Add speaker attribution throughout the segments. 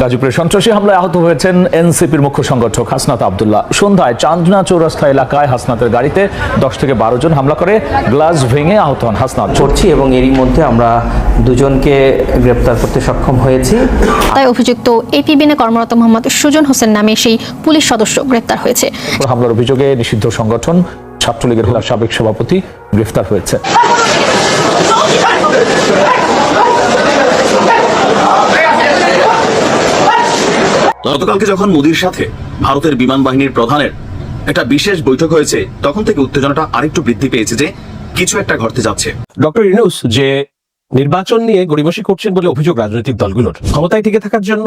Speaker 1: গাজীপুরে সন্ত্রাসী হামলায় আহত হয়েছেন এনসিপির মুখ্য সংগঠক হাসনাত আবদুল্লাহ। সন্ধ্যায় চান্দনা চৌরাস্তা এলাকায় হাসনাতের গাড়িতে দশ থেকে বারো জন হামলা করে গ্লাস ভেঙে আহত হন হাসনাত।
Speaker 2: করছি এবং এরই মধ্যে আমরা দুজনকে গ্রেপ্তার করতে সক্ষম হয়েছি।
Speaker 3: তাই অভিযুক্ত এপিবিনে কর্মরত মোহাম্মদ সুজন হোসেন নামে সেই পুলিশ সদস্য গ্রেপ্তার হয়েছে।
Speaker 1: হামলার অভিযোগে নিষিদ্ধ সংগঠন ছাত্রলীগের সাবেক সভাপতি গ্রেফতার হয়েছে।
Speaker 4: গতকালকে যখন মোদির সাথে ভারতের বিমান বাহিনীর প্রধানের একটা বিশেষ বৈঠক হয়েছে, তখন থেকে উত্তেজনাটা আরেকটু বৃদ্ধি পেয়েছে যে কিছু একটা ঘটতে যাচ্ছে।
Speaker 5: ডক্টর ইউনুস, যে নির্বাচন নিয়ে গড়িমসি করছেন বলে অভিযোগ রাজনৈতিক দলগুলোর, ক্ষমতায় টিকে থাকার জন্য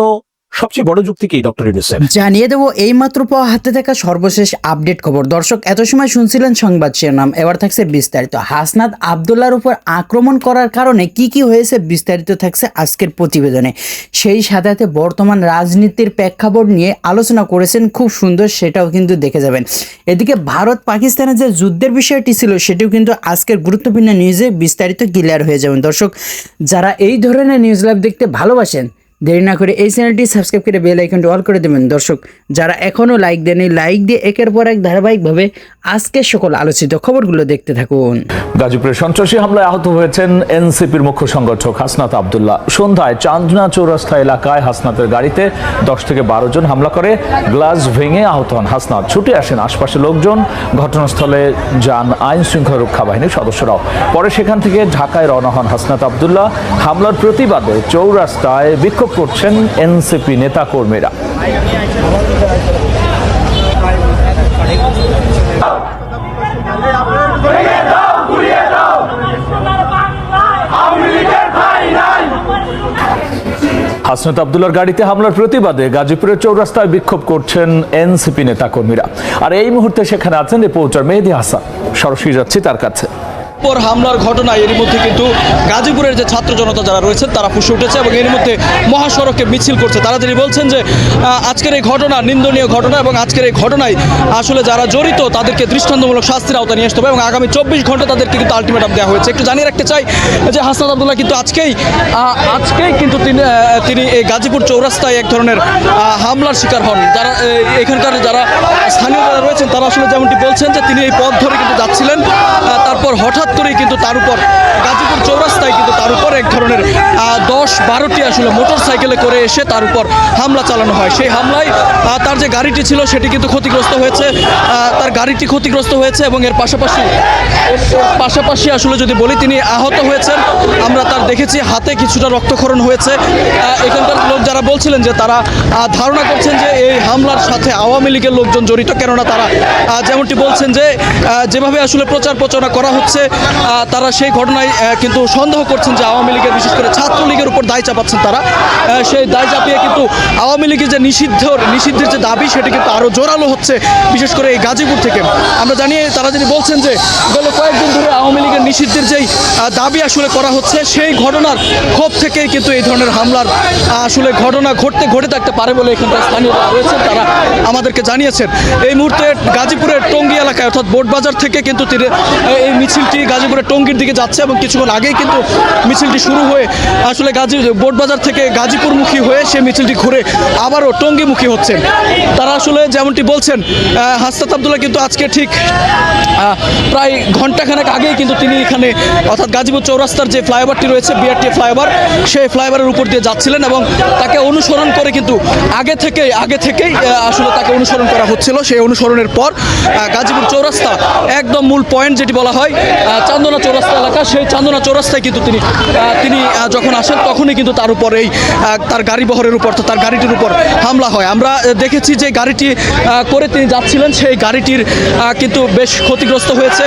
Speaker 5: সবচেয়ে বড় যুক্তি কি, ডক্টর ইউনুসের
Speaker 6: জানিয়ে দেবো, এইমাত্র পাওয়া হাতে থাকা সর্বশেষ আপডেট খবর। দর্শক, এত সময় শুনছিলেন সংবাদ শিরোনাম, এবার থাকছে বিস্তারিত। হাসনাত আবদুল্লার উপর আক্রমণ করার কারণে কি কি হয়েছে বিস্তারিত থাকছে আজকের প্রতিবেদনে। সেই সাথে বর্তমান রাজনীতির প্রেক্ষাপট নিয়ে আলোচনা করেছেন, খুব সুন্দর, সেটাও কিন্তু দেখে যাবেন। এদিকে ভারত পাকিস্তানের যে যুদ্ধের বিষয়টি ছিল, সেটিও কিন্তু আজকের গুরুত্বপূর্ণ নিউজে বিস্তারিত ক্লিয়ার হয়ে যাবেন দর্শক, যারা এই ধরনের নিউজ লাইভ দেখতে ভালোবাসেন দেরি না করে এই চ্যানেলটি সাবস্ক্রাইব করে বেল আইকনটি অল করে দেবেন। দর্শক, যারা এখনও লাইক দেননি লাইক দিয়ে একের পর এক ধারাবাহিকভাবে আজকের সকল আলোচিত খবরগুলো দেখতে থাকুন।
Speaker 1: গাজীপুরে সন্ত্রাসী হামলায় আহত হয়েছেন এনসিপির মুখ্য সংগঠক হাসনাত আবদুল্লাহ। সন্ধ্যায় চান্দনা চৌরাস্তা এলাকায় হাসনাতের গাড়িতে দশ থেকে বারো জন হামলা করে, গ্লাস ভেঙে আহত হন হাসনাত। ছুটে আসেন আশপাশের লোকজন, ঘটনাস্থলে যান আইন শৃঙ্খলা রক্ষা বাহিনীর সদস্যরাও। পরে সেখান থেকে ঢাকায় রওনা হন হাসনাত আবদুল্লাহ। হামলার প্রতিবাদে চৌরাস্তায় বিক্ষোভ করছেন এনসিপি নেতা কর্মীরা হাসনাত আবদুল্লার গাড়িতে হামলার প্রতিবাদে গাজীপুরের চৌরাস্তায় বিক্ষোভ করছেন এনসিপি নেতা কর্মীরা আর এই মুহূর্তে সেখানে আছেন রিপোর্টার মেহেদি হাসান। সরাসরি যাচ্ছি তার কাছে।
Speaker 7: পর হামলার ঘটনা এর মধ্যে কিন্তু গাজীপুরের যে ছাত্র জনতা যারা রয়েছেন, তারা ফুসে উঠেছে এবং এর মধ্যে মহাসড়কে মিছিল করছে। তারা তিনি বলছেন যে আজকের এই ঘটনা নিন্দনীয় ঘটনা এবং আজকের এই ঘটনায় আসলে যারা জড়িত, তাদেরকে দৃষ্টান্তমূলক শাস্তির আওতায় নিয়ে আসতে হবে এবং আগামী চব্বিশ ঘণ্টা তাদেরকে কিন্তু আলটিমেটাম দেওয়া হয়েছে। একটু জানিয়ে রাখতে চাই যে হাসনাত আবদুল্লাহ কিন্তু আজকেই আজকেই কিন্তু তিনি তিনি এই গাজীপুর চৌরাস্তায় এক ধরনের হামলার শিকার হন। যারা এখানকার যারা স্থানীয় যারা রয়েছেন, তারা আসলে যেমনটি বলছেন যে, তিনি এই পথ ধরে কিন্তু যাচ্ছিলেন। তারপর হঠাৎ করেই কিন্তু তার উপর গাজীপুর চৌরাস্তায় কিন্তু তার উপর এক ধরনের দশ বারোটি আসলে মোটর সাইকেলে করে এসে তার উপর হামলা চালানো হয়। সেই হামলায় তার যে গাড়িটি ছিল সেটি কিন্তু ক্ষতিগ্রস্ত হয়েছে তার গাড়িটি ক্ষতিগ্রস্ত হয়েছে এবং এর পাশাপাশি পাশাপাশি আসলে যদি বলি তিনি আহত হয়েছেন। আমরা তার দেখেছি হাতে কিছুটা রক্তক্ষরণ হয়েছে। এখানকার লোক যারা বলছিলেন যে তারা ধারণা করছেন যে এই হামলার সাথে আওয়ামী লীগের লোকজন জড়িত, কেননা তারা যেমনটি বলছেন যে যেভাবে আসলে প্রচার প্রচারণা করা হচ্ছে তারা সেই ঘটনায় কিন্তু সন্দেহ করছেন যে আওয়ামী লীগের, বিশেষ করে ছাত্রলীগের উপর দায় চাপাচ্ছেন তারা। সেই দায় চাপিয়ে কিন্তু আওয়ামী লীগের যে নিষিদ্ধ, নিষিদ্ধের যে দাবি, সেটি কিন্তু আরও জোরালো হচ্ছে, বিশেষ করে এই গাজীপুর থেকে। আমরা জানি, তারা যিনি বলছেন যে গত কয়েকদিন ধরে আওয়ামী লীগের নিষিদ্ধের যেই দাবি আসলে করা হচ্ছে, সেই ঘটনার ক্ষোভ থেকেই কিন্তু এই ধরনের হামলার আসলে ঘটনা ঘটতে, ঘটে থাকতে পারে বলে এখানকার স্থানীয় রয়েছেন, তারা আমাদেরকে জানিয়েছেন। এই মুহূর্তে গাজীপুরের টঙ্গী এলাকায়, অর্থাৎ বোটবাজার থেকে কিন্তু এই মিছিলটি গাজীপুরের টঙ্গির দিকে যাচ্ছে এবং কিছুক্ষণ আগেই কিন্তু মিছিলটি শুরু হয়ে আসলে গাজী বোটবাজার থেকে গাজীপুরমুখী হয়ে সেই মিছিলটি ঘুরে আবারও টঙ্গিমুখী হচ্ছে। তারা আসলে যেমনটি বলছেন আহ, হাসনাত আবদুল্লাহ কিন্তু আজকে ঠিক প্রায় ঘন্টাখানেক আগেই কিন্তু তিনি এখানে অর্থাৎ গাজীপুর চৌরাস্তার যে ফ্লাইওভারটি রয়েছে বিআরটি ফ্লাইওভার সেই ফ্লাইওভারের উপর দিয়ে যাচ্ছিলেন এবং তাকে অনুসরণ করে কিন্তু আগে থেকেই আগে থেকেই আসলে তাকে অনুসরণ করা হচ্ছিল। সেই অনুসরণের পর গাজীপুর চৌরাস্তা একদম মূল পয়েন্ট যেটি বলা হয় চান্দনা চৌরাস্তা এলাকা, সেই চান্দনা চৌরাস্তায় কিন্তু তিনি তিনি যখন আসেন তখনই কিন্তু তার উপর এই তার গাড়ি বহরের উপর অর্থাৎ তার গাড়িটির উপর হামলা হয়। আমরা দেখেছি যে গাড়িটি করে তিনি যাচ্ছিলেন, সেই গাড়িটির কিন্তু বেশ ক্ষতিগ্রস্ত হয়েছে।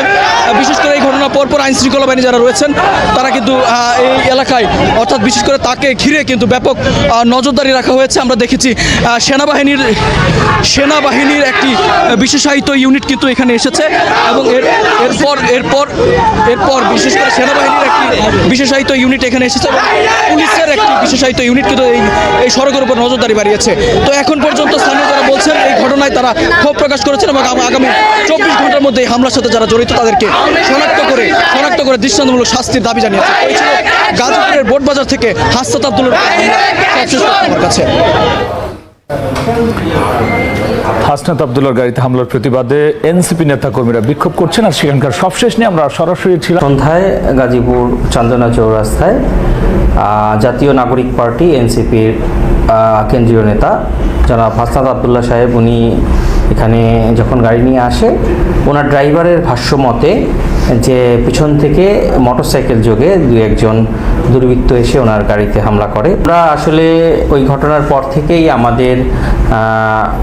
Speaker 7: বিশেষ করে এই ঘটনার পরপর আইন শৃঙ্খলা বাহিনী যারা রয়েছেন, তারা কিন্তু এই এলাকায়, অর্থাৎ বিশেষ করে তাকে ঘিরে কিন্তু ব্যাপক নজরদারি রাখা হয়েছে। আমরা দেখেছি সেনাবাহিনীর সেনাবাহিনীর একটি বিশেষায়িত ইউনিট কিন্তু এখানে এসেছে এবং এর, এরপর এরপর এরপর বিশেষ করে সেনাবাহিনীর একটি বিশেষায়িত ইউনিট এখানে এসেছে পুলিশের একটি বিশেষায়িত ইউনিট কিন্তু এই এই সড়কের উপর নজরদারি বাড়িয়েছে। তো এখন পর্যন্ত স্থানীয় যারা বলছেন, এই ঘটনায় তারা ক্ষোভ প্রকাশ করেছেন এবং আগামী চব্বিশ ঘণ্টার মধ্যে এই হামলার সাথে যারা জড়িত, তাদেরকে শনাক্ত করে শনাক্ত করে দৃষ্টান্তমূলক শাস্তির দাবি জানিয়েছে। এই ছিল গাজীপুরের বোটবাজার থেকে হাসনাত আব্দুলের কাছে।
Speaker 1: হাসনাত আবদুল্লার গাড়িতে হামলার প্রতিবাদে এনসিপি নেতা কর্মীরা বিক্ষোভ করছেন আর সেখানকার সবশেষ নিয়ে আমরা সরাসরি ছিলাম।
Speaker 2: সন্ধ্যায় গাজীপুর চান্দনা চৌরাস্তায় জাতীয় নাগরিক পার্টি এনসিপির কেন্দ্রীয় নেতা জনাব হাসনাত আবদুল্লাহ সাহেব, উনি এখানে যখন গাড়ি নিয়ে আসে, ওনার ড্রাইভারের ভাষ্য মতে যে পিছন থেকে মোটরসাইকেল যোগে দু একজন দুর্বৃত্ত এসে ওনার গাড়িতে হামলা করে। আমরা আসলে ওই ঘটনার পর থেকেই আমাদের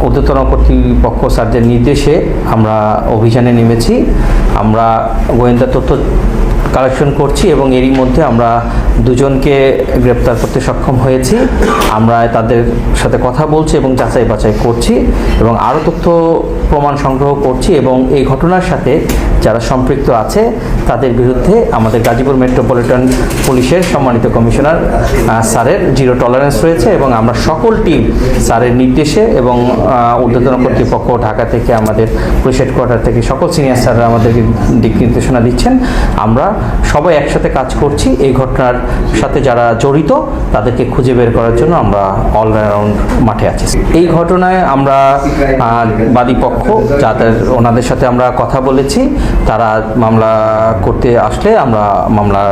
Speaker 2: ঊর্ধ্বতন কর্তৃপক্ষ স্যারদের নির্দেশে আমরা অভিযানে নেমেছি। আমরা গোয়েন্দা তথ্য কালেকশন করছি এবং এরই মধ্যে আমরা দুজনকে গ্রেপ্তার করতে সক্ষম হয়েছি। আমরা তাদের সাথে কথা বলছি এবং যাচাই বাছাই করছি এবং আরও তথ্য প্রমাণ সংগ্রহ করছি এবং এই ঘটনার সাথে যারা সম্পৃক্ত আছে তাদের বিরুদ্ধে আমাদের গাজীপুর মেট্রোপলিটন পুলিশের সম্মানিত কমিশনার স্যারের জিরো টলারেন্স রয়েছে এবং আমরা সকল টিম স্যারের নির্দেশে এবং ঊর্ধ্বতন কর্তৃপক্ষ ঢাকা থেকে আমাদের পুলিশ হেডকোয়ার্টার থেকে সকল সিনিয়র স্যাররা আমাদেরকে দিক নির্দেশনা দিচ্ছেন। আমরা সবাই একসাথে কাজ করছি। এই ঘটনার সাথে যারা জড়িত তাদেরকে খুঁজে বের করার জন্য আমরা অল অ্যারাউন্ড মাঠে আছি। এই ঘটনায় আমরা আহ, বাদী পক্ষ যাদের ওনাদের সাথে আমরা কথা বলেছি। তারা মামলা করতে আসলে আমরা মামলা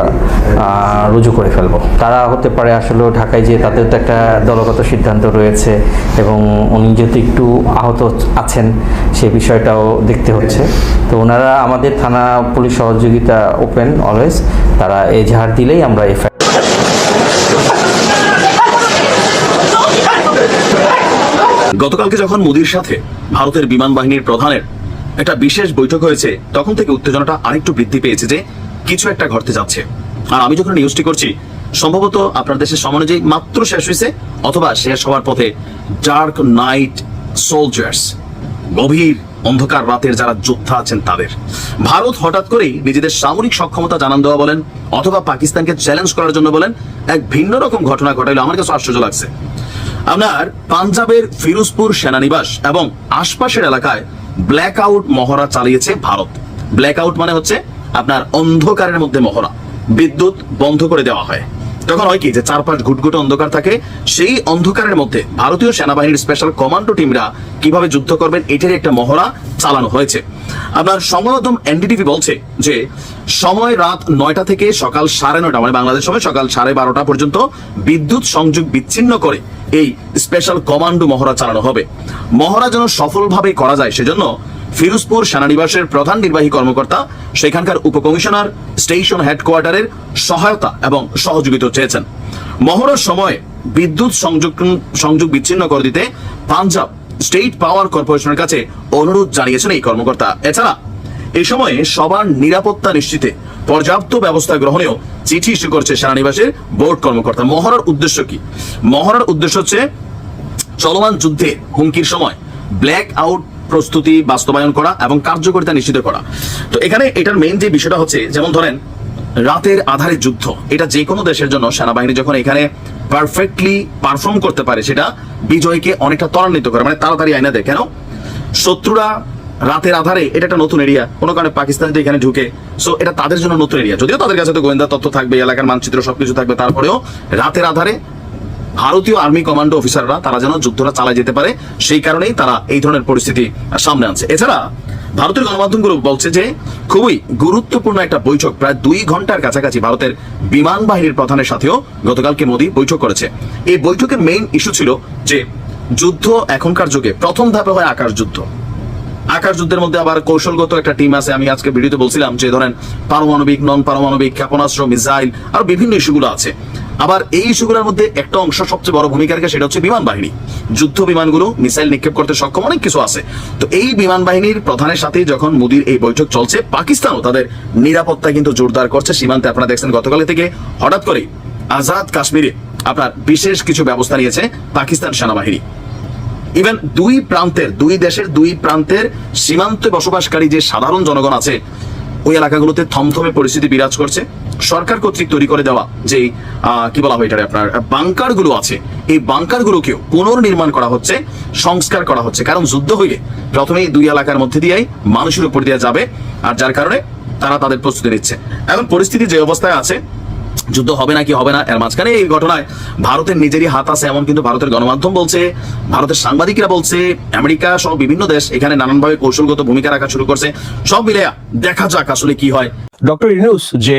Speaker 2: রুজু করে ফেলব। তারা হতে পারে আসলে ঢাকায় যে তাদের তো একটা দলগত সিদ্ধান্ত রয়েছে এবং উনি যেহেতু একটু আহত আছেন, সে বিষয়টাও দেখতে হচ্ছে। তো ওনারা আমাদের থানা পুলিশ সহযোগিতা ওপেন অলওয়েজ তারা এজাহার দিলেই আমরা এফআইআর
Speaker 4: গতকালকে যখন মোদির সাথে ভারতের বিমান বাহিনীর প্রধানের একটা বিশেষ বৈঠক হয়েছে, তখন থেকে উত্তেজনাটা আরেকটু বৃদ্ধি পেয়েছে যে কিছু একটা ঘটতে যাচ্ছে। আর আমি যখন নিউজটি করছি, সম্ভবত আপনার দেশের সময় অনুযায়ী মাত্র শেষ হয়েছে, অথবা শেষ হওয়ার পথে ডার্ক নাইট সোলজার্স গভীর অন্ধকার রাতের যারা যোদ্ধা আছেন তাদের। ভারত হঠাৎ করেই নিজেদের সামরিক সক্ষমতা জানান দেওয়া বলেন, অথবা পাকিস্তানকে চ্যালেঞ্জ করার জন্য বলেন, এক ভিন্ন রকম ঘটনা ঘটাইলো। আমার কাছে আশ্চর্য লাগছে। আপনার পাঞ্জাবের ফিরোজপুর সেনানিবাস এবং আশপাশের এলাকায় ব্ল্যাক আউট মহড়া চালিয়েছে ভারত। ব্ল্যাক আউট মানে হচ্ছে আপনার অন্ধকারের মধ্যে মহড়া। বিদ্যুৎ বন্ধ করে দেওয়া হয়। তখন হয় কি যে চারপাশ ঘুটঘুটে অন্ধকার থাকে, সেই অন্ধকারের মধ্যে ভারতীয় সেনাবাহিনীর স্পেশাল কমান্ডো টিমরা কীভাবে যুদ্ধ করবেন এটার একটা মহড়া চালানো হয়েছে। আপনার সংবাদ এনডিটিভি বলছে যে, সময় রাত নয়টা থেকে সকাল সাড়ে নয়টা মানে বাংলাদেশ সময় সকাল সাড়ে বারোটা পর্যন্ত বিদ্যুৎ সংযোগ বিচ্ছিন্ন করে এই স্পেশাল কমান্ডো মহড়া চালানো হবে। মহড়া যেন সফলভাবে করা যায়, সেজন্য ফিরোজপুর সেনানিবাসের প্রধান নির্বাহী কর্মকর্তা, সেখানকার উপকমিশনার, স্টেশন হেডকোয়ার্টারের সহায়তা এবং সহযোগিতা চেয়েছেন। মহড়ার সময় বিদ্যুৎ সংযোগ সংযোগ বিচ্ছিন্ন করে দিতে পাঞ্জাব স্টেট পাওয়ার কর্পোরেশনের কাছে অনুরোধ জানিয়েছেন এই কর্মকর্তা। এছাড়া এই সময়ে সবার নিরাপত্তা নিশ্চিতে পর্যাপ্ত ব্যবস্থা গ্রহণেও চিঠি ইস্যু করছে সেনানিবাসের বোর্ড কর্মকর্তা। মহড়ার উদ্দেশ্য কি? মহড়ার উদ্দেশ্য হচ্ছে চলমান যুদ্ধে হুমকির সময় ব্ল্যাক আউট প্রস্তুতি, বাস্তবায়ন করা এবং কার্যকারিতা নিশ্চিত করা। তো এখানে এটার মেইন যে বিষয়টা হচ্ছে, যেমন ধরেন, রাতের আধারে যুদ্ধ। এটা যে কোনো দেশের জন্য সেনাবাহিনী যখন এখানে পারফেক্টলি পারফর্ম করতে পারে, সেটা বিজয়কে অনেকটা ত্বরান্বিত করে মানে তাড়াতাড়ি আইনা দেয়। কেন? শত্রুরা রাতের আধারে, এটা একটা নতুন এরিয়া কোনো কারণে পাকিস্তান যদি এখানে ঢুকে সো এটা তাদের জন্য নতুন এরিয়া যদিও তাদের কাছে তো গোয়েন্দা তথ্য থাকবে এলাকার মানচিত্র সবকিছু থাকবে, তারপরেও রাতের আধারে ভারতীয় আর্মি কমান্ডো অফিসাররা তারা যেন যুদ্ধটা চালায় যেতে পারে, সেই কারণেই তারা এই ধরনের পরিস্থিতি সামনে আনছে। এছাড়া ভারতের গণমাধ্যমগুলো বলছে যে, খুবই গুরুত্বপূর্ণ একটা বৈঠক, প্রায় দুই ঘণ্টার কাছাকাছি ভারতের বিমান বাহিনীর প্রধানের সাথেও গতকালকে মোদী বৈঠক করেছে। এই বৈঠকের মেইন ইস্যু ছিল যে, যুদ্ধ এখনকার যুগে প্রথম ধাপে হয় আকাশ যুদ্ধ। আকাশ যুদ্ধের মধ্যে আবার কৌশলগত একটা টিম আছে, আমি আজকে ভিডিওতে বলছিলাম যে, ধরেন পারমাণবিক নন পারমাণবিক ক্ষেপণাস্ত্র মিসাইল আর বিভিন্ন ইস্যুগুলো আছে। আবার এই ইস্যুগুলোর মধ্যে একটা অংশ সবচেয়ে বড় ভূমিকা রাখে সেটা হচ্ছে বিমান বাহিনী। যুদ্ধ বিমানগুলো মিসাইল নিক্ষেপ করতে সক্ষম অনেক কিছু আছে। তো এই বিমান বাহিনীর প্রধানের সাথে যখন মোদির এই বৈঠক চলছে, পাকিস্তানও তাদের নিরাপত্তা কিন্তু জোরদার করছে সীমান্তে। আপনারা দেখছেন গতকাল থেকে হঠাৎ করে আজাদ কাশ্মীরে আপনার বিশেষ কিছু ব্যবস্থা নিয়েছে পাকিস্তান সেনাবাহিনী। ইভেন দুই প্রান্তের, দুই দেশের দুই প্রান্তের সীমান্তে বসবাসকারী যে সাধারণ জনগণ আছে, ওই এলাকাগুলোতে থমথমে পরিস্থিতি বিরাজ করছে। সরকার কর্তৃক তৈরি করে দেওয়া যে কি বলা হয় আপনার বাংকারগুলো আছে। এই বাংকার গুলোকেও পুনর্নির্মাণ করা হচ্ছে, সংস্কার করা হচ্ছে। কারণ যুদ্ধ হইলে প্রথমে দুই এলাকার মধ্যে দিয়েই মানুষের উপর দিয়ে যাবে, আর যার কারণে তারা তাদের প্রস্তুতি নিচ্ছে। এখন পরিস্থিতি যে অবস্থায় আছে, যুদ্ধ হবে না কি হবে না, এর মাঝখানে এই ঘটনায় ভারতের নিজেরই হাত আছে এমন, কিন্তু ভারতের গণমাধ্যম বলছে, ভারতের সাংবাদিকরা বলছে, আমেরিকা সহ বিভিন্ন দেশ এখানে নানানভাবে কৌশলগত ভূমিকা রাখা শুরু করছে। সব মিলে দেখা যাক আসলে কি হয়।
Speaker 5: ডক্টর ইউনুস, যে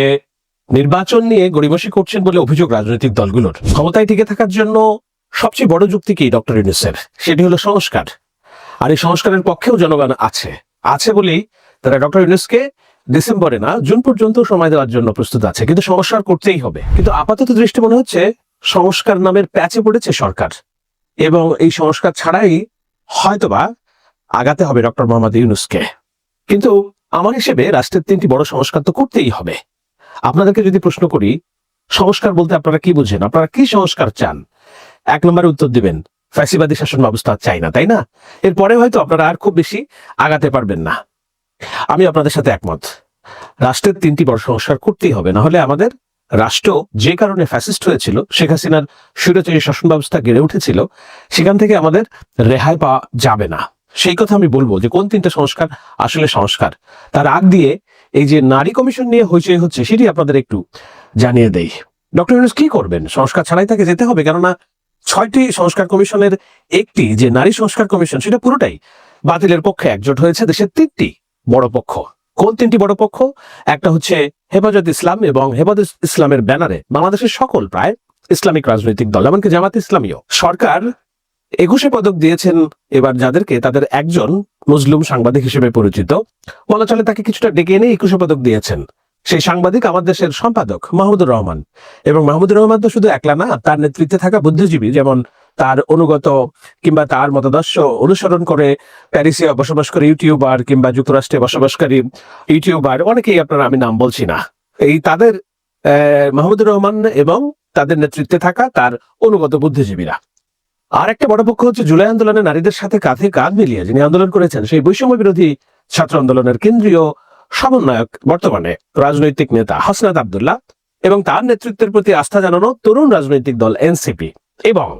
Speaker 5: নির্বাচন নিয়ে গড়িমসি করছেন বলে অভিযোগ রাজনৈতিক দলগুলোর। ক্ষমতায় টিকে থাকার জন্য সবচেয়ে বড় যুক্তি কি, ডক্টর ইউনুসের সেটি হলো সংস্কার। আর এই সংস্কারের পক্ষেও জনগণ আছে। আছে বলেই তারা ডক্টর ইউনুসকে ডিসেম্বরে না, জুন পর্যন্ত সময় দেওয়ার জন্য প্রস্তুত আছে। কিন্তু সংস্কার করতেই হবে। কিন্তু আপাতত দৃষ্টি মনে হচ্ছে সংস্কার নামের প্যাচে পড়েছে সরকার। এবং এই সংস্কার ছাড়াই হয়তোবা আগাতে হবে ডক্টর মোহাম্মদ ইউনুসকে। কিন্তু আমার হিসেবে রাষ্ট্রের তিনটি বড় সংস্কার তো করতেই হবে। আপনাদেরকে যদি প্রশ্ন করি, সংস্কার বলতে আপনারা কি বুঝেন? আপনারা কি সংস্কার চান? এক নম্বরে উত্তর দিবেন, ফ্যাসিবাদী শাসন ব্যবস্থা চাই না, তাই না? এরপরে হয়তো আপনারা আর খুব বেশি আগাতে পারবেন না। আমি আপনাদের সাথে একমত। রাষ্ট্রের তিনটি বড় সংস্কার করতেই হবে, না হলে আমাদের রাষ্ট্র যে কারণে ফ্যাসিস্ট হয়েছিল, শেখ হাসিনার স্বৈরাচারী শাসন ব্যবস্থা গড়ে উঠেছিল, সেখান থেকে আমাদের রেহাই পাওয়া যাবে না। সেই কথা আমি বলব যে কোন তিনটা সংস্কার আসলে সংস্কার? তার আগ দিয়ে এই যে নারী কমিশন নিয়ে হইচই হচ্ছে সেটি আপনাদের একটু জানিয়ে দেই। ডক্টর ইউনুস কি করবেন? সংস্কার ছাড়াই তাকে যেতে হবে, কেননা ছয়টি সংস্কার কমিশনের একটি যে নারী সংস্কার কমিশন, সেটা পুরোটাই বাতিলের পক্ষে একজোট হয়েছে, দেশের তিনটি বড় পক্ষ। কোন তিনটি বড় পক্ষ? একটা হচ্ছে হেফাজত ইসলাম এবং হেফাজত ইসলামের ব্যানারে বাংলাদেশের সকল প্রায় ইসলামিক রাজনৈতিক দল, এমনকি জামাত ইসলামীয় সরকার একুশে পদক দিয়েছেন এবার যাদেরকে তাদের একজন মুসলিম সাংবাদিক হিসেবে পরিচিত। বলা চলে তাকে কিছুটা ডেকে এনে একুশে পদক দিয়েছেন। সেই সাংবাদিক আমার দেশের সম্পাদক মাহমুদুর রহমান। এবং মাহমুদুর রহমান তো শুধু একলা না তার নেতৃত্বে থাকা বুদ্ধিজীবী যেমন তার অনুগত কিংবা তার মতাদর্শ অনুসরণ করে প্যারিসে বসবাস করে ইউটিউবার কিংবা যুক্তরাষ্ট্রে বসবাসকারী ইউটিউবার অনেকেই আপনারা আমি নাম বলছি না। এই তাদের আহ, মাহমুদুর রহমান এবং তাদের নেতৃত্বে থাকা তার অনুগত বুদ্ধিজীবীরা। আর একটা বড় পক্ষ হচ্ছে জুলাই আন্দোলনে নারীদের সাথে কাঁধে কাঁধ মিলিয়ে যিনি আন্দোলন করেছেন, সেই বৈষম্য বিরোধী ছাত্র আন্দোলনের কেন্দ্রীয় সমন্বয়ক বর্তমানে রাজনৈতিক নেতা হাসনাত আবদুল্লাহ এবং তার নেতৃত্বের প্রতি আস্থা জানানো তরুণ রাজনৈতিক দল এনসিপি এবং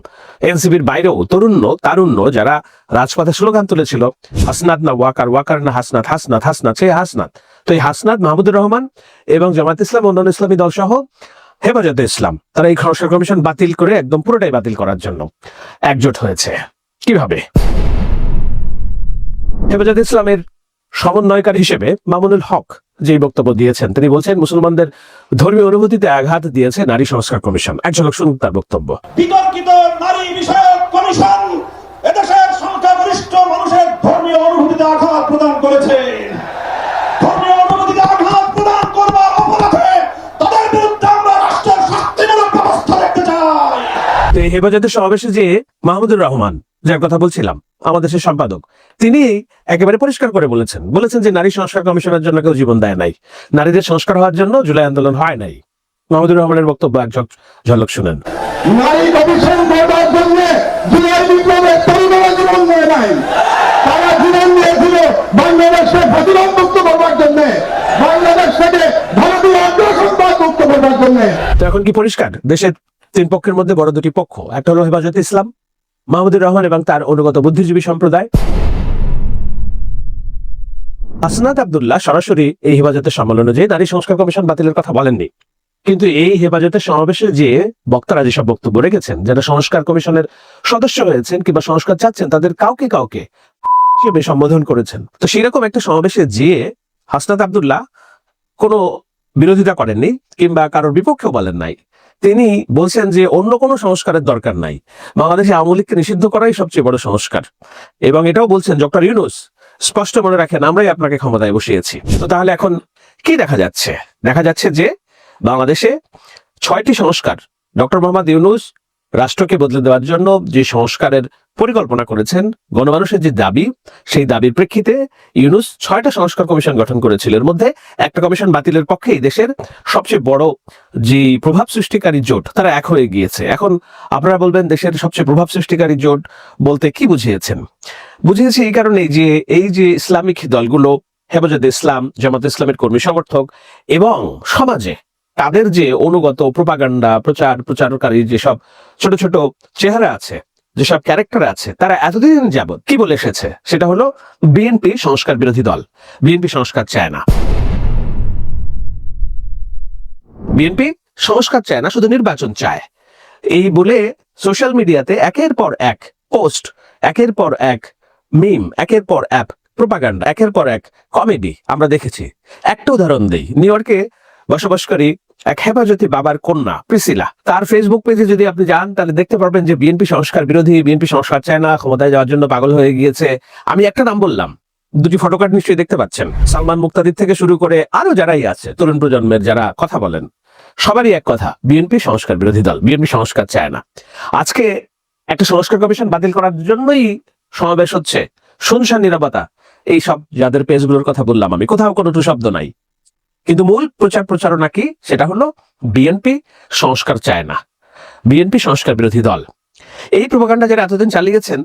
Speaker 5: এনসিপির বাইরেও তরুণ্য, তারুণ্য যারা রাজপথে স্লোগান তুলেছিল, হাসনাত না ওয়াকার ওয়াকার না হাসনাত হাসনাত হাসনাত সেই হাসনাত। তো এই হাসনাত মাহমুদুর রহমান এবং জামাত ইসলাম, অন্যান্য ইসলামী দল সহ হেফাজতে ইসলাম। তারা এই সংস্কার কমিশন বাতিল করে একদম পুরোটাই বাতিল করার জন্য একজোট হয়েছে। কীভাবে? হেফাজত ইসলামের সমন্বয়কারী হিসেবে মামুনুল হক যে বক্তব্য দিয়েছেন, তিনি বলছেন, মুসলমানদের ধর্মীয় অনুভূতিতে আঘাত দিয়েছে নারী সংস্কার কমিশন। এক ঝলক শুনুন তার বক্তব্য।
Speaker 8: বিতর্কিত নারী বিষয়ক কমিশন এদেশের সংখ্যাগরিষ্ঠ মানুষের ধর্মীয় অনুভূতিতে আঘাত প্রদান করেছে।
Speaker 5: তো এই হেফাজতের সমাবেশে যে মাহমুদুর রহমান যার কথা বলছিলাম আমাদের দেশের সম্পাদক তিনি একেবারে পরিষ্কার করে বলেছেন। বলেছেন যে নারী সংস্কার কমিশনের জন্য কেউ জীবন দেয় নাই। নারীদের সংস্কার হওয়ার জন্য জুলাই আন্দোলন হয় নাই। মাহমুদুর রহমানের বক্তব্য এক ঝলক- শুনেন।
Speaker 8: নারী কমিশন করবার জন্য জুলাই বিপ্লবে পরিবারের জীবন দেয় নাই। তারা জীবন দিয়েছিল প্রতিরোধ মুক্ত করবার জন্য বাংলাদেশ থেকে ভারতীয় মুক্ত করবার জন্য।
Speaker 5: তো এখন কি পরিষ্কার? দেশের তিন পক্ষের মধ্যে বড় দুটি পক্ষ, একটা হলো হেফাজত ইসলাম, মাহমুদুর রহমান এবং তার অনুগত বুদ্ধিজীবী সম্প্রদায়। হাসনাত আবদুল্লাহ সরাসরি এই হেফাজতের সম্মেলনে যে নারী সংস্কার কমিশন বাতিলের কথা বলেননি। কিন্তু এই হেফাজতের সমাবেশে যে বক্তারা যেসব বক্তব্য রেখেছেন, যারা সংস্কার কমিশনের সদস্য হয়েছেন কিংবা সংস্কার চাচ্ছেন, তাদের কাউকে কাউকে হিসেবে সম্বোধন করেছেন। তো সেরকম একটা সমাবেশে যে হাসনাত আবদুল্লাহ কোনো বিরোধিতা করেননি কিংবা কারোর বিপক্ষেও বলেন নাই। তিনি বলছেন যে অন্য কোনো সংস্কারের দরকার নাই। বাংলাদেশে আওয়ামী লীগকে নিষিদ্ধ করাই সবচেয়ে বড় সংস্কার। এবং এটাও বলছেন ডক্টর ইউনুস, স্পষ্ট মনে রাখেন, আমরাই আপনাকে ক্ষমতায় বসিয়েছি। তো তাহলে এখন কি দেখা যাচ্ছে? দেখা যাচ্ছে যে বাংলাদেশে ছয়টি সংস্কার, ডক্টর মোহাম্মদ ইউনুস রাষ্ট্রকে বদলে দেওয়ার জন্য যে সংস্কারের পরিকল্পনা করেছেন গণমানুষের যে দাবি, সেই দাবির প্রেক্ষিতে ইউনুস ছয়টা সংস্কার কমিশন গঠন করেছিল। এর মধ্যে একটা কমিশন বাতিলের পক্ষে এই দেশের সবচেয়ে বড় যে প্রভাব সৃষ্টিকারী জোট, তারা এক হয়ে গিয়েছে। এখন আপনারা বলবেন দেশের সবচেয়ে প্রভাব সৃষ্টিকারী জোট বলতে কি বুঝিয়েছেন? বুঝিয়েছি এই কারণে যে এই যে ইসলামিক দলগুলো, হেফাজতে ইসলাম, জামাত ইসলামের কর্মী সমর্থক এবং সমাজে তাদের যে অনুগত প্রপাগান্ডা প্রচার, প্রচারকারী যেসব ছোট ছোট চেহারা আছে, যেসব ক্যারেক্টার আছে, তারা এতদিন যাবত কি বলে এসেছে? সেটা হলো বিএনপি সংস্কার বিরোধী দল। বিএনপি সংস্কার চায় না। বিএনপি সংস্কার চায় না, শুধু নির্বাচন চায়। এই বলে সোশ্যাল মিডিয়াতে একের পর এক পোস্ট একের পর এক মিম একের পর অ্যাপ প্রোপাগান্ডা একের পর এক কমেডি আমরা দেখেছি। একটা উদাহরণ দিই। নিউ ইয়র্কে বসবাসকারী এক হেফাজতি বাবার কন্যা, প্রিসিলা। তার ফেসবুক পেজে যদি আপনি যান, তাহলে দেখতে পারবেন যে বিএনপি সংস্কার বিরোধী, বিএনপি সংস্কার চায় না, ক্ষমতায় যাওয়ার জন্য পাগল হয়ে গিয়েছে। আমি একটা নাম বললাম, দুটি ফটোকার্ড নিশ্চয়ই দেখতে পাচ্ছেন। সালমান মুক্তাদির থেকে শুরু করে আরও যারাই আছে, তরুণ প্রজন্মের যারা কথা বলেন, সবারই এক কথা, বিএনপি সংস্কার বিরোধী দল, বিএনপি সংস্কার চায় না। আজকে একটা সংস্কার কমিশন বাতিল করার জন্যই সমাবেশ হচ্ছে। শুনশান নিরাপত্তা এই সব যাদের পেজগুলোর কথা বললাম আমি, কোথাও কোনো টু শব্দ নাই। কিন্তু মূল প্রচার প্রচারণা কি? সেটা হলো বিএনপি সংস্কার চায় না। বিএনপি সংস্কার বিরোধী দল। এই প্রভাকাণ্ডা যারা এতদিন চালিয়েছেন,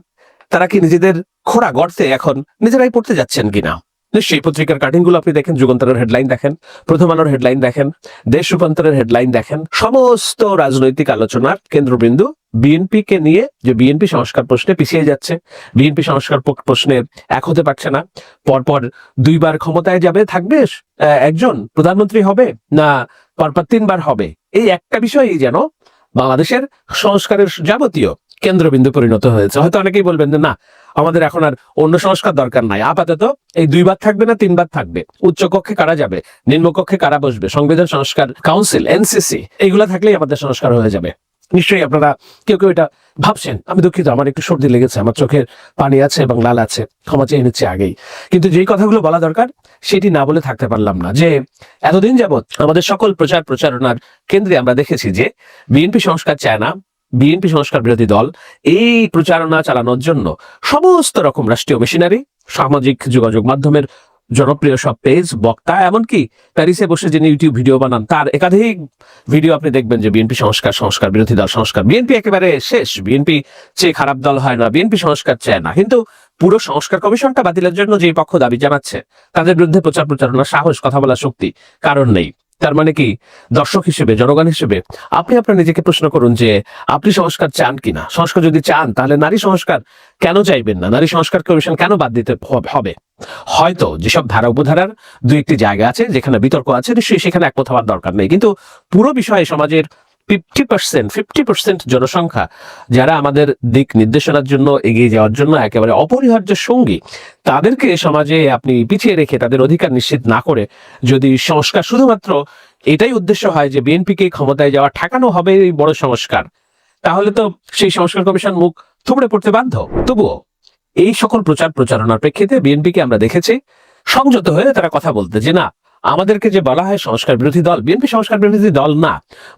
Speaker 5: তারা কি নিজেদের খোড়া গর্তে এখন নিজেরাই পড়তে যাচ্ছেন কিনা? নিশ্চয়ই পত্রিকার কাটিংগুলো আপনি দেখেন, যুগান্তরের হেডলাইন দেখেন প্রথম আলোর হেডলাইন দেখেন, দেশ রূপান্তরের হেডলাইন দেখেন, সমস্ত রাজনৈতিক আলোচনার কেন্দ্রবিন্দু বিএনপি কে নিয়ে যে বিএনপি সংস্কার প্রশ্নে পিছিয়ে যাচ্ছে বিএনপি সংস্কার প্রশ্নে এক হতে পারছে না। পরপর দুইবার ক্ষমতায় যাবে, থাকবে একজন প্রধানমন্ত্রী হবে না পরপর তিনবার হবে? এই একটা বিষয়ই যেন বাংলাদেশের সংস্কারের যাবতীয় কেন্দ্রবিন্দু পরিণত হয়েছে। হয়তো অনেকেই বলবেন যে না, আমাদের এখন আর অন্য সংস্কার দরকার নাই। আপাতত এই দুইবার থাকবে না, তিনবার থাকবে। উচ্চ কক্ষে কারা যাবে? নিম্নকক্ষে কারা বসবে? সংবিধান সংস্কার কাউন্সিল এনসিসি এইগুলা থাকলেই আমাদের সংস্কার হয়ে যাবে। নিশ্চয়ই আপনারা কেউ কেউ এটা ভাবছেন। আমি দুঃখিত, আমার একটু সর্দি লেগেছে, আমার চোখের পানি আছে এবং লাল আছে, ক্ষমা চেয়ে নিচ্ছে আগেই। কিন্তু যেই কথাগুলো বলা দরকার, সেটি না বলে থাকতে পারলাম না। যে এতদিন যাবৎ আমাদের সকল প্রচার প্রচারণার কেন্দ্রে আমরা দেখেছি যে বিএনপি সংস্কার চায় না, বিএনপি সংস্কার বিরোধী দল এই প্রচারণা চালানোর জন্য সমস্ত রকম রাষ্ট্রীয় মেশিনারি, সামাজিক যোগাযোগ মাধ্যমের জনপ্রিয় সব পেজ বক্তা, এমনকি প্যারিসে বসে যিনি ইউটিউব ভিডিও বানান, তার একাধিক ভিডিও আপনি দেখবেন যে বিএনপি সংস্কার সংস্কার, বিরোধী দল সংস্কার বিএনপি একেবারে শেষ বিএনপি চেয়ে খারাপ দল হয় না বিএনপি সংস্কার চায় না, কিন্তু পুরো সংস্কার কমিশনটা বাতিলের জন্য যে পক্ষ দাবি জানাচ্ছে, তাদের বিরুদ্ধে প্রচার প্রচারণা সাহস, কথা বলার শক্তি কারণ নেই। তার মানে কি? দর্শক হিসেবে, জনগণ হিসেবে, আপনি আপনার নিজেকে প্রশ্ন করুন যে, আপনি সংস্কার চান কিনা? সংস্কার যদি চান, তাহলে নারী সংস্কার কেন চাইবেন না? নারী সংস্কার কমিশন কেন বাদ দিতে হবে হয়তো যেসব ধারা উপধারার দুই একটি জায়গা আছে, যেখানে বিতর্ক আছে, নিশ্চয়ই সেখানে একমত হওয়ার দরকার নেই। কিন্তু পুরো বিষয়ে সমাজের ফিফটি পার্সেন্ট ফিফটি পার্সেন্ট জনসংখ্যা যারা আমাদের দিক নির্দেশনার জন্য এগিয়ে যাওয়ার জন্য একেবারে অপরিহার্য সঙ্গী, তাদেরকে সমাজে আপনি পিছিয়ে রেখে তাদের অধিকার নিশ্চিত না করে যদি সংস্কার শুধুমাত্র এটাই উদ্দেশ্য হয় যে বিএনপিকে ক্ষমতায় যাওয়া, ঠেকানো হবে এই বড় সংস্কার, তাহলে তো সেই সংস্কার কমিশন মুখ থুবড়ে পড়তে বাধ্য। তবুও এই সকল প্রচার প্রচারণার প্রেক্ষিতে বিএনপিকে আমরা দেখেছি, সংযত হয়ে তারা কথা বলতে যে না আমাদেরকে যে বলা হয় সংস্কার বিরোধী দল, বিএনপি সংস্কার বিরোধী দল না।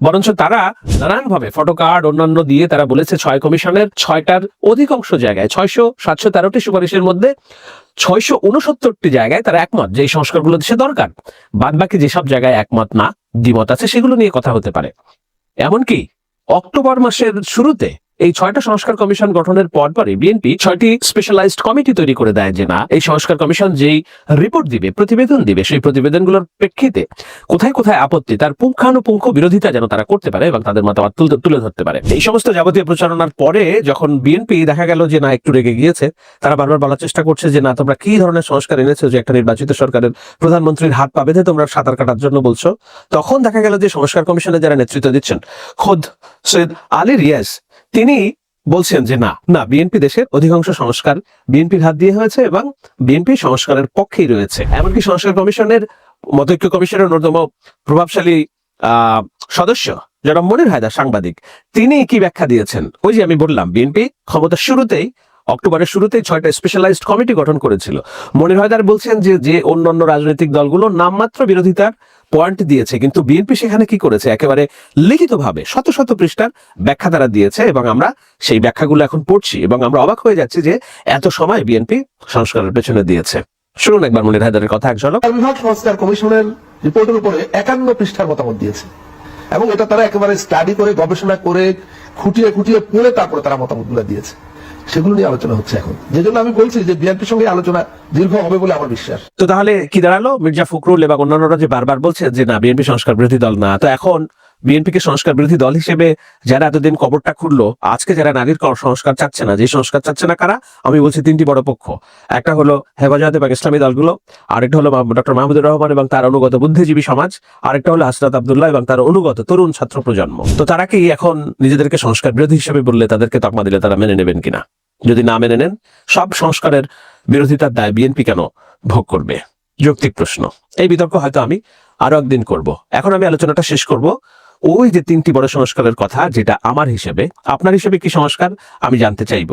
Speaker 5: বরঞ্চ তারা নানানভাবে ফটো কার্ড অন্যান্য দিয়ে তারা বলেছে ছয় কমিশনের ছয়টার অধিকাংশ জায়গায়, ছয়শো সাতশো তেরোটি সুপারিশের মধ্যে ছয়শো উনসত্তরটি জায়গায় তারা একমত যে সংস্কারগুলো দেশে দরকার। বাদ বাকি যেসব জায়গায় একমত না, দ্বিমত আছে, সেগুলো নিয়ে কথা হতে পারে। এমনকি অক্টোবর মাসের শুরুতে এই ছয়টা সংস্কার কমিশন গঠনের পর পরই বিএনপি ছয়টি স্পেশালাইজড কমিটি তৈরি করে দেয় যে না, এই সংস্কার কমিশন যেই রিপোর্ট দিবে, প্রতিবেদন দিবে, সেই প্রতিবেদনগুলোর প্রেক্ষিতে কোথায় কোথায় আপত্তি, তার পুঙ্খানুপুঙ্খ বিরোধিতা যেন তারা করতে পারে এবং তাদের মতামত তুলে ধরতে পারে। এই সমস্ত যাবতীয় প্রচারণার পরে যখন বিএনপি দেখা গেল যে না, একটু রেগে গিয়েছে, তারা বারবার বলার চেষ্টা করছে যে না, তোমরা কি ধরনের সংস্কার এনেছো যে একটা নির্বাচিত সরকারের প্রধানমন্ত্রীর হাত পা বেঁধে তোমরা সাঁতার কাটার জন্য বলছো? তখন দেখা গেল যে সংস্কার কমিশনে যারা নেতৃত্ব দিচ্ছেন, খোদ সৈয়দ আলী রিয়াজ তিনি বলছেন যে না না বিএনপি দেশের অধিকাংশ সংস্কার বিএনপির হাত দিয়ে হয়েছে এবং বিএনপি সংস্কারের পক্ষেই রয়েছে। এমনকি সংস্কার কমিশনের, মতৈক্য কমিশনের অন্যতম প্রভাবশালী সদস্য যারা মনির হায়দার, সাংবাদিক, তিনি কি ব্যাখ্যা দিয়েছেন? ওই যে আমি বললাম বিএনপি ক্ষমতার শুরুতেই, অক্টোবরের শুরুতেই ছয়টা স্পেশালাইজড কমিটি গঠন করেছিল। মনির হায়দার বলছেন যে যে অন্যান্য রাজনৈতিক দলগুলো নামমাত্র বিরোধিতার পয়েন্ট দিয়েছে, কিন্তু বিএনপি সেখানে কি করেছে? একেবারে লিখিতভাবে শত শত পৃষ্ঠার ব্যাখ্যা তারা দিয়েছে এবং আমরা সেই ব্যাখ্যাগুলো এখন পড়ছি এবং আমরা অবাক হয়ে যাচ্ছি যে এত সময় বিএনপি সংস্কারের পেছনে দিয়েছে। শুনুন একবার মনির হায়দারের কথা, এক ঝলক।
Speaker 9: বিভাগ সংস্কার কমিশনের রিপোর্টের উপরে একান্ন পৃষ্ঠার মতামত দিয়েছে এবং এটা তারা একেবারে স্টাডি করে, গবেষণা করে, খুঁটিয়ে খুঁটিয়ে পড়ে তারপরে তারা মতামতগুলো দিয়েছে। সেগুলো নিয়ে আলোচনা হচ্ছে এখন। যে জন্য আমি বলছি যে বিএনপির সঙ্গে আলোচনা দীর্ঘ হবে বলে আমার বিশ্বাস।
Speaker 5: তো তাহলে কি দাঁড়াল? মির্জা ফখরুল এবং অন্যান্যরা যে বারবার বলছে যে না, বিএনপি সংস্কার বিরোধী দল না, তো এখন বিএনপিকে সংস্কার বিরোধী দল হিসেবে যারা এতদিন কবরটা খুললো, আজকে যারা নারীর সংস্কার চাচ্ছে না, যে সংস্কার চাচ্ছে না কারা? আমি বলছি তিনটি বড় পক্ষ। একটা হলো হেফাজত এবং ইসলামী দলগুলো, আরেকটা হলো ডক্টর মাহমুদুর রহমান এবং তার অনুগত বুদ্ধিজীবী সমাজ, আরেকটা হলো হাসরাত আবদুল্লাহ এবং তার অনুগত তরুণ ছাত্র প্রজন্ম। তো তারা কি এখন নিজেদেরকে সংস্কার বিরোধী হিসেবে বললে তাদেরকে তকমা দিলে তারা মেনে নেবেন কিনা? যদি না মেনে নেন, সব সংস্কারের বিরোধিতার দায় বিএনপি কেন ভোগ করবে? যৌক্তিক প্রশ্ন। এই বিতর্ক হয়তো আমি আরও একদিন করব। এখন আমি আলোচনাটা শেষ করব। ওই যে তিনটি বড় সংস্কারের কথা যেটা আমার হিসেবে, আপনার হিসেবে কি সংস্কার? আমি জানতে চাইব।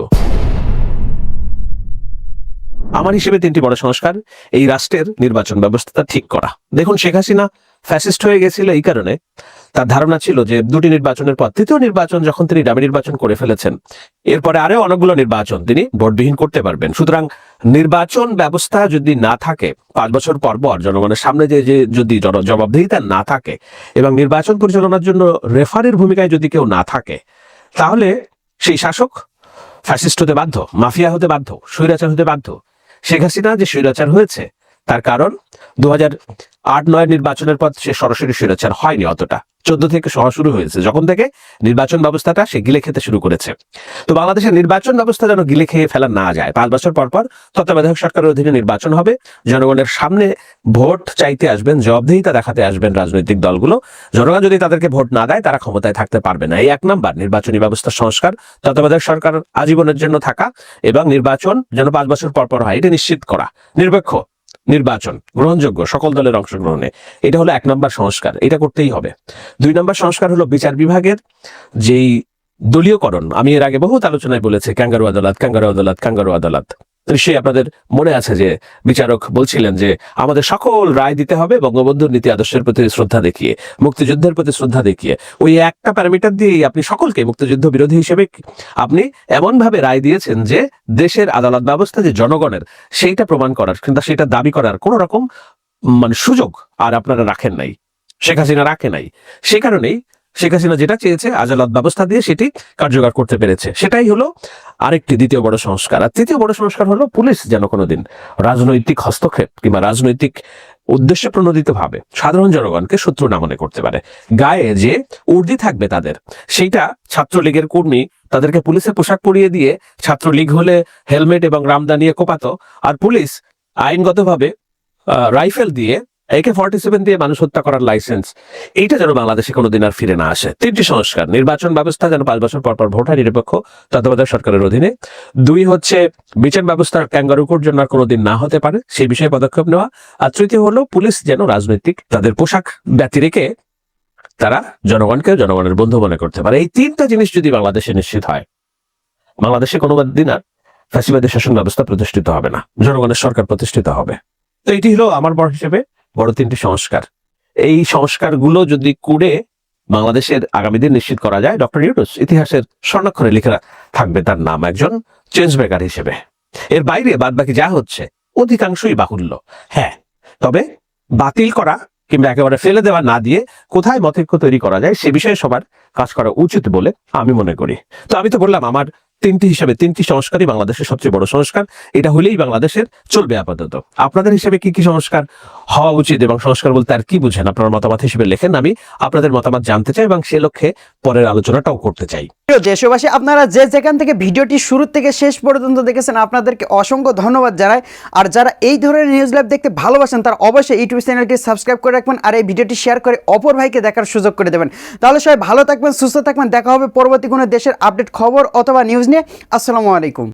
Speaker 5: আমার হিসেবে তিনটি বড় সংস্কার, এই রাষ্ট্রের নির্বাচন ব্যবস্থাটা ঠিক করা। দেখুন, শেখ হাসিনা ফ্যাসিস্ট হয়ে গেছিল এই কারণে। তার ধারণা ছিল যে দুটি নির্বাচনের পর, তৃতীয় নির্বাচন যখন তিনি ডামি নির্বাচন করে ফেলেছেন, এরপরে আরও অনেকগুলো নির্বাচন তিনি ভোটবিহীন করতে পারবেন। সুতরাং নির্বাচন ব্যবস্থা যদি না থাকে, পাঁচ বছর পর পর জনগণের সামনে যে যে যদি জবাবদিহিতা না থাকে এবং নির্বাচন পরিচালনার জন্য রেফারির ভূমিকায় যদি কেউ না থাকে, তাহলে সেই শাসক ফ্যাসিস্ট হতে বাধ্য, মাফিয়া হতে বাধ্য, স্বৈরাচার হতে বাধ্য। শেখ হাসিনা যে স্বৈরাচার হয়েছে, তার কারণ দু হাজার আট নয় নির্বাচনের পর সে সরাসরি স্বৈরাচার হয়নি অতটা। চোদ্দ থেকে সহ শুরু হয়েছে। যখন থেকে নির্বাচন ব্যবস্থাটা সে গিলে খেতে শুরু করেছে। তো বাংলাদেশের নির্বাচন ব্যবস্থা যেন গিলে খেয়ে ফেলা না যায়, পাঁচ বছর পর পর তত্ত্বাবধায়ক সরকারের অধীনে নির্বাচন হবে। জনগণের সামনে ভোট চাইতে আসবেন, জবাবদিহিতা দেখাতে আসবেন রাজনৈতিক দলগুলো। জনগণ যদি তাদেরকে ভোট না দেয়, তারা ক্ষমতায় থাকতে পারবে না। এই এক নাম্বার, নির্বাচনী ব্যবস্থা সংস্কার, তত্ত্বাবধায়ক সরকার আজীবনের জন্য থাকা এবং নির্বাচন যেন পাঁচ বছর পর পর হয়, এটা নিশ্চিত করা। নিরপেক্ষ নির্বাচন, গ্রহণযোগ্য সকল দলের অংশগ্রহণে। এটা হলো এক নম্বর সংস্কার, এটা করতেই হবে। দুই নম্বর সংস্কার হলো বিচার বিভাগের যেই দলীয়করণ, আমি এর আগে বহুত আলোচনায় বলেছি ক্যাঙ্গারু আদালত ক্যাঙ্গারু আদালত ক্যাঙ্গারু আদালত। নিশ্চয়ই আপনাদের মনে আছে যে বিচারক বলছিলেন যে আমাদের সকল রায় দিতে হবে, বঙ্গবন্ধুর নীতি আদর্শের প্রতি শ্রদ্ধা দেখিয়ে, মুক্তিযুদ্ধের প্রতি শ্রদ্ধা দেখিয়ে। ওই একটা প্যারামিটার দিয়ে আপনি সকলকে মুক্তিযুদ্ধ বিরোধী হিসেবে আপনি এমন ভাবে রায় দিয়েছেন যে দেশের আদালত ব্যবস্থা যে জনগণের, সেইটা প্রমাণ করার, কিন্তু সেটা দাবি করার কোন রকম মানে সুযোগ আর আপনারা রাখেন নাই। শেখ হাসিনা রাখে নাই। সে কারণেই শেখ হাসিনা যেটা চেয়েছে, আদালত ব্যবস্থা দিয়ে সেটি কার্যকর করতে পেরেছে। সেটাই হলো আরেকটি দ্বিতীয় বড় সংস্কার। আর তৃতীয় বড় সংস্কার হলো পুলিশ যেন কোনোদিন রাজনৈতিক হস্তক্ষেপ কিংবা রাজনৈতিক উদ্দেশ্যে প্রণোদিত ভাবে সাধারণ জনগণকে শত্রু না মনে করতে পারে। গায়ে যে উর্দি থাকবে তাদের, সেইটা ছাত্রলীগের কর্মী তাদেরকে পুলিশের পোশাক পরিয়ে দিয়ে ছাত্রলীগ হলে হেলমেট এবং রামদা নিয়ে কোপাতো, আর পুলিশ আইনগতভাবে রাইফেল দিয়ে একে ফর্টি সেভেন দিয়ে মানুষ হত্যা করার লাইসেন্স এইটা যেন বাংলাদেশে কোনোদিন আর ফিরে না আসে। সংস্কার, নির্বাচন ব্যবস্থা যেন পাঁচ বছর পর পর ভোট নিরপেক্ষ, তত্ত্বাবধায়ক সরকারের অধীনে। দুই হচ্ছে, বিচার ব্যবস্থার যেন আর কোনোদিন না হতে পারে, সেই বিষয়ে পদক্ষেপ নেওয়া। আর তৃতীয় হলো, পুলিশ যেন রাজনৈতিক তাদের পোশাক ব্যতি রেখে তারা জনগণকে জনগণের বন্ধু মনে করতে পারে। এই তিনটা জিনিস যদি বাংলাদেশে নিশ্চিত হয়, বাংলাদেশে কোনো দিন আর ফ্যাসিবাদী শাসন ব্যবস্থা প্রতিষ্ঠিত হবে না, জনগণের সরকার প্রতিষ্ঠিত হবে। তো এটি হলো আমার বড় হিসেবে বড় তিনটি সংস্কার। এই সংস্কারগুলো যদি করে বাংলাদেশের আগামী দিন নিশ্চিত করা যায়, ডক্টর ইউনুস ইতিহাসের স্বর্ণাক্ষরে লেখা থাকবে তার নাম একজন চেঞ্জ মেকার হিসেবে। এর বাইরে বাদ বাকি যা হচ্ছে, অধিকাংশই বাহুল্য। হ্যাঁ তবে বাতিল করা কিংবা একেবারে ফেলে দেওয়া না দিয়ে কোথায় মতৈক্য তৈরি করা যায়, সে বিষয়ে সবার কাজ করা উচিত বলে আমি মনে করি। তো আমি তো বললাম, আমার তিনটি হিসাবে, তিনটি সংস্কারই বাংলাদেশের সবচেয়ে বড় সংস্কার। এটা হলেই বাংলাদেশের চলবে আপাতত। আপনাদের হিসেবে কি কি সংস্কার হওয়া উচিত এবং সংস্কার বলতে আর কি বুঝেন? আপনার মতামত হিসেবে লেখেন, আমি আপনাদের মতামত জানতে চাই এবং সে লক্ষ্যে পরের আলোচনাটাও করতে চাই।
Speaker 6: দেশবাসী, আপনারা যে যেখান থেকে ভিডিওটি শুরু থেকে শেষ পর্যন্ত দেখেছেন, আপনাদেরকে অসংখ্য ধন্যবাদ জানাই। আর যারা এই ধরনের নিউজ লাইভ দেখতে ভালোবাসেন, তারা অবশ্যই ইউটিউব চ্যানেলটি সাবস্ক্রাইব করে রাখবেন আর এই ভিডিওটি শেয়ার করে অপর ভাইকে দেখার সুযোগ করে দেবেন। তাহলে সবাই ভালো থাকবেন, সুস্থ থাকবেন। দেখা হবে পরবর্তী কোনো দেশের আপডেট খবর অথবা নিউজ নিয়ে আসসালামু আলাইকুম।